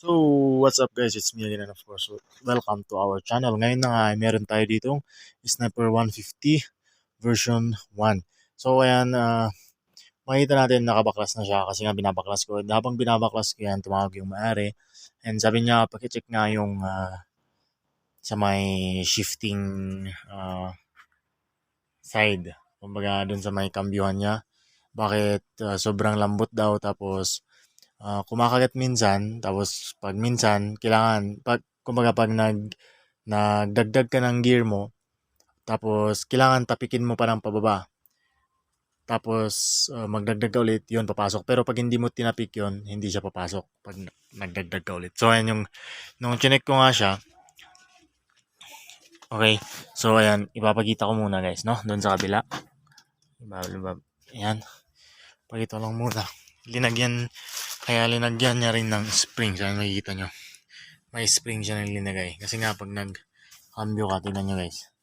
So, what's up guys? It's me again and of course, welcome to our channel. Ngayon na nga, meron tayo dito Sniper 150 version 1. So, ayan, uh, makita natin nakabaklas na siya kasi nga binabaklas ko. And habang binabaklas ko yan, tumawag yung maari. And sabi niya, pakicheck nga yung uh, sa may shifting uh, side. Kumbaga, dun sa may kambyuhan niya. Bakit uh, sobrang lambot daw tapos ah, kumakagat minsan, tapos pag minsan, kailangan, pag, kumbaga pag nag, nagdagdag ka ng gear mo, tapos kailangan tapikin mo pa ng pababa. Tapos ah, magdagdag ka ulit, yun papasok. Pero pag hindi mo tinapik yun, hindi siya papasok pag na- nagdagdag ka ulit. So ayan yung, nung chinek ko nga siya, okay, so ayan, ipapakita ko muna guys, no? Doon sa kabila. Iba, iba, ayan. Pakita lang muna. Linagyan, kaya linagyan niya rin ng spring. Saan makikita nyo? May spring siya na linagay. Kasi nga pag nag-cambio ka, tingnan nyo guys.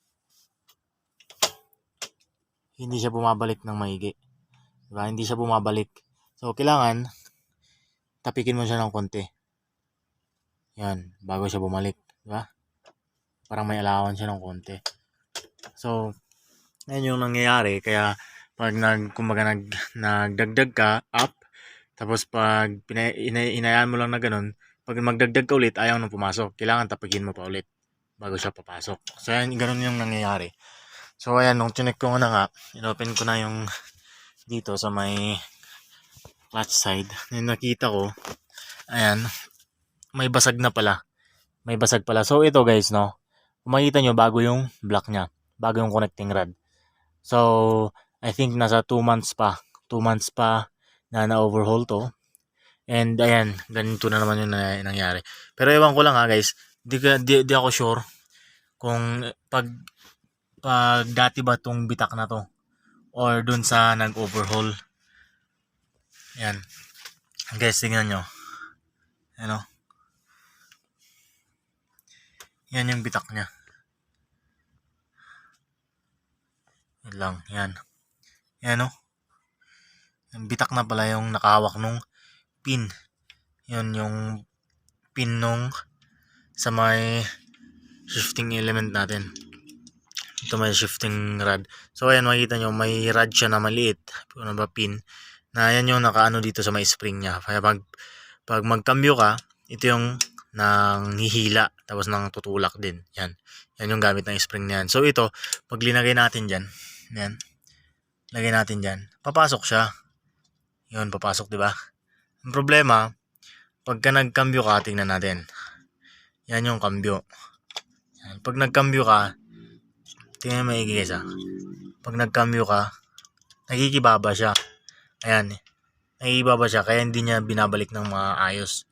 Hindi siya bumabalik ng maigi. Diba? Hindi siya bumabalik. So, kailangan tapikin mo siya ng konti. Yan, bago siya bumalik. Diba? Parang may alawan siya ng konti. So, yan yung nangyayari. Kaya, pag nag, kumbaga nag, nagdagdag ka, up, tapos pag pina, ina, inayaan mo lang na ganun, pag magdagdag ka ulit, ayaw nang pumasok. Kailangan tapikin mo pa ulit bago siya papasok. So, yan, ganun yung nangyayari. So, ayan, nung chinek ko na nga, inopen ko na yung dito sa may clutch side. Yung nakita ko, ayan, may basag na pala. May basag pala. So, ito guys, no, kung makikita nyo, bago yung block niya. Bago yung connecting rod. So, I think nasa 2 months pa. 2 months pa na na-overhaul to. And ayan, ganito na naman yung na- nangyari. Pero ewan ko lang ha guys, di, di, di ako sure kung pag pag dati ba tong bitak na to or dun sa nag-overhaul. Yan. Guys, tingnan nyo. Ano? Yan yung bitak niya. Yan lang, yan. Yan o. Yung bitak na pala yung nakahawak nung pin. Yun yung pin nung sa may shifting element natin. Ito may shifting rod. So ayan makikita nyo may rod siya na maliit. Ano ba pin? Na yan yung nakaano dito sa may spring niya. Kaya pag, pag magkambyo ka, ito yung nang hihila tapos nang tutulak din. Yan. Yan yung gamit ng spring na yan. So ito, pag linagay natin dyan, yan. Lagay natin dyan. Papasok siya. Yun, papasok, di ba? Ang problema, pagka nagkambyo ka, tingnan natin. Yan yung kambyo. Yan. Pag nagkambyo ka, tingnan mo maigi guys ah. Pag nagkambyo ka, nagkikibaba siya. Ayan. Nagkikibaba siya, kaya hindi niya binabalik ng mga ayos.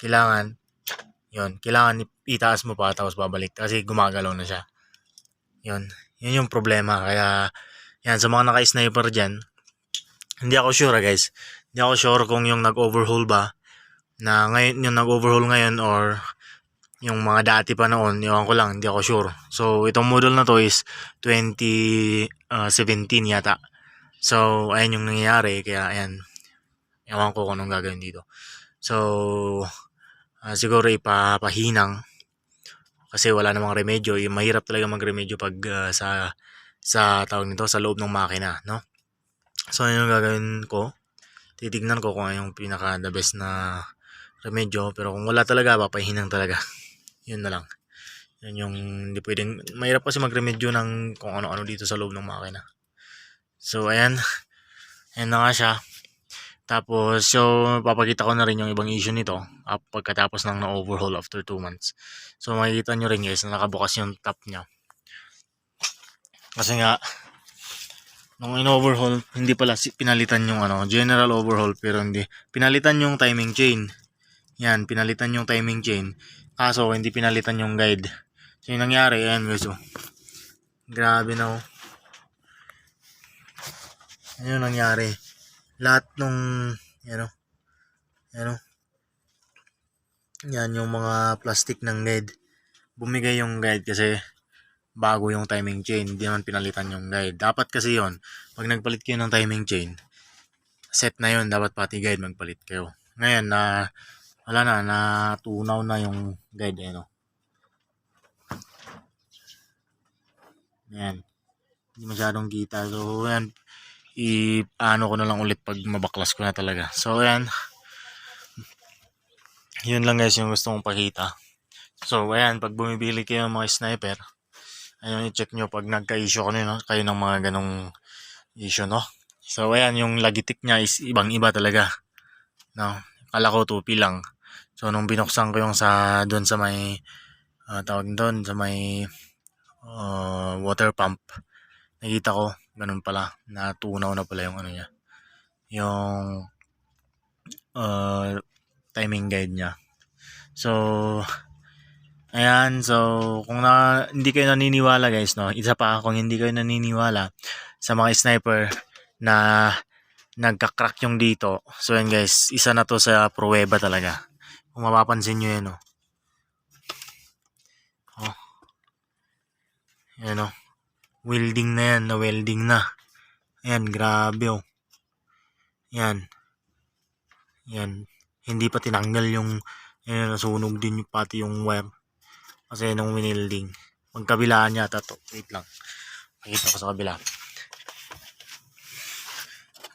Kailangan, yun, kailangan itaas mo pa tapos babalik kasi gumagalaw na siya. Yun. Yun yung problema. Kaya, yan, sa mga naka-sniper dyan, hindi ako sure ah, guys. Hindi ako sure kung yung nag-overhaul ba, na ngayon, yung nag-overhaul ngayon or yung mga dati pa noon, iwan ko lang, hindi ako sure. So, itong model na to is 2017 yata. So, ayan yung nangyayari, kaya ayan, ewan ko kung anong gagawin dito. So, ah, siguro ipapahinang kasi wala namang remedyo. Yung mahirap talaga magremedyo pag ah, sa sa tawag nito sa loob ng makina, no? So, ano yung gagawin ko? Titignan ko kung ano yung pinaka the best na remedyo. Pero kung wala talaga, papahinang talaga. Yun na lang. Yun yung hindi pwedeng, mahirap kasi magremedyo ng kung ano-ano dito sa loob ng makina. So, ayan. Ayan na nga siya. Tapos, so, papakita ko na rin yung ibang issue nito ah, pagkatapos ng na-overhaul after 2 months. So, makikita nyo rin guys na nakabukas yung top niya. Kasi nga, nung in-overhaul, hindi pala pinalitan yung ano, general overhaul pero hindi. Pinalitan yung timing chain. Yan, pinalitan yung timing chain. Kaso, hindi pinalitan yung guide. So, yung nangyari, ayan guys, oh. Grabe na, oh. Ano nangyari? Lahat nung, yan. Yan, oh. Yan, yung mga plastic ng guide. Bumigay yung guide kasi bago yung timing chain, hindi naman pinalitan yung guide. Dapat kasi yon pag nagpalit kayo ng timing chain, set na yon dapat pati guide magpalit kayo. Ngayon na wala na, natunaw na yung guide, eh, no? Ayan. Hindi masyadong kita. So, ayan. I-ano ko na lang ulit pag mabaklas ko na talaga. So, ayan. Yun lang guys yung gusto kong pakita. So, ayan. Pag bumibili kayo ng mga sniper, ayun, i-check nyo pag nagka-issue ko no, kayo ng mga ganong issue, no? So, ayan. Yung lagitik niya is ibang-iba talaga. No? Kala ko tupi lang. So, nung binuksan ko yung sa, doon sa may, ah, tawag doon, sa may, uh, water pump, nakita ko, ganun pala, natunaw na pala yung ano niya, yung uh, timing guide niya. So, ayan, so, kung na, hindi kayo naniniwala guys, no, isa pa, kung hindi kayo naniniwala sa mga sniper na nagka-crack yung dito, so yan guys, isa na to sa pruweba talaga. Kung mapapansin nyo yan, oh. Oh. Yan, oh. Welding na yan, na welding na. Ayan, grabe oh. Yan. Yan. Hindi pa tinanggal yung yan, nasunog din yung, pati yung wire. Kasi nung winilding. Magkabilaan yata to. Wait lang. Pakita ko sa kabila.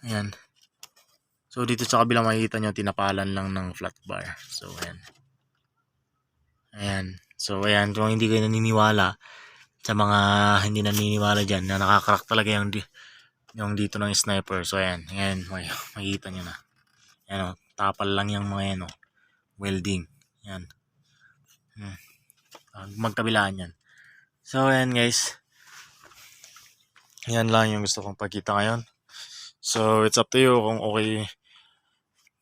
Ayan. So dito sa kabila makikita nyo tinapalan lang ng flat bar. So ayan. Ayan. So ayan, kung hindi kayo naniniwala sa mga hindi naniniwala dyan na nakakrak talaga yung, yung dito ng sniper. So ayan, ayan, makikita nyo na. Ayan o, tapal lang yung mga yan o. Welding. Yan. Hmm. Ah, Magkabilaan yan. So ayan guys. Yan lang yung gusto kong pagkita ngayon. So it's up to you kung okay.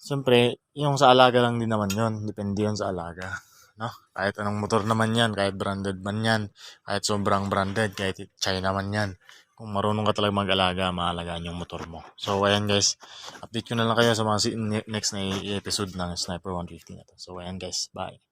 Siyempre, yung sa alaga lang din naman yon Depende yun sa alaga. No? Kahit anong motor naman yan, kahit branded man yan, kahit sobrang branded, kahit China man yan. Kung marunong ka talaga mag-alaga, maalagaan yung motor mo. So, ayan guys. Update ko na lang kayo sa mga next na episode ng Sniper 150 na to. So, ayan guys. Bye.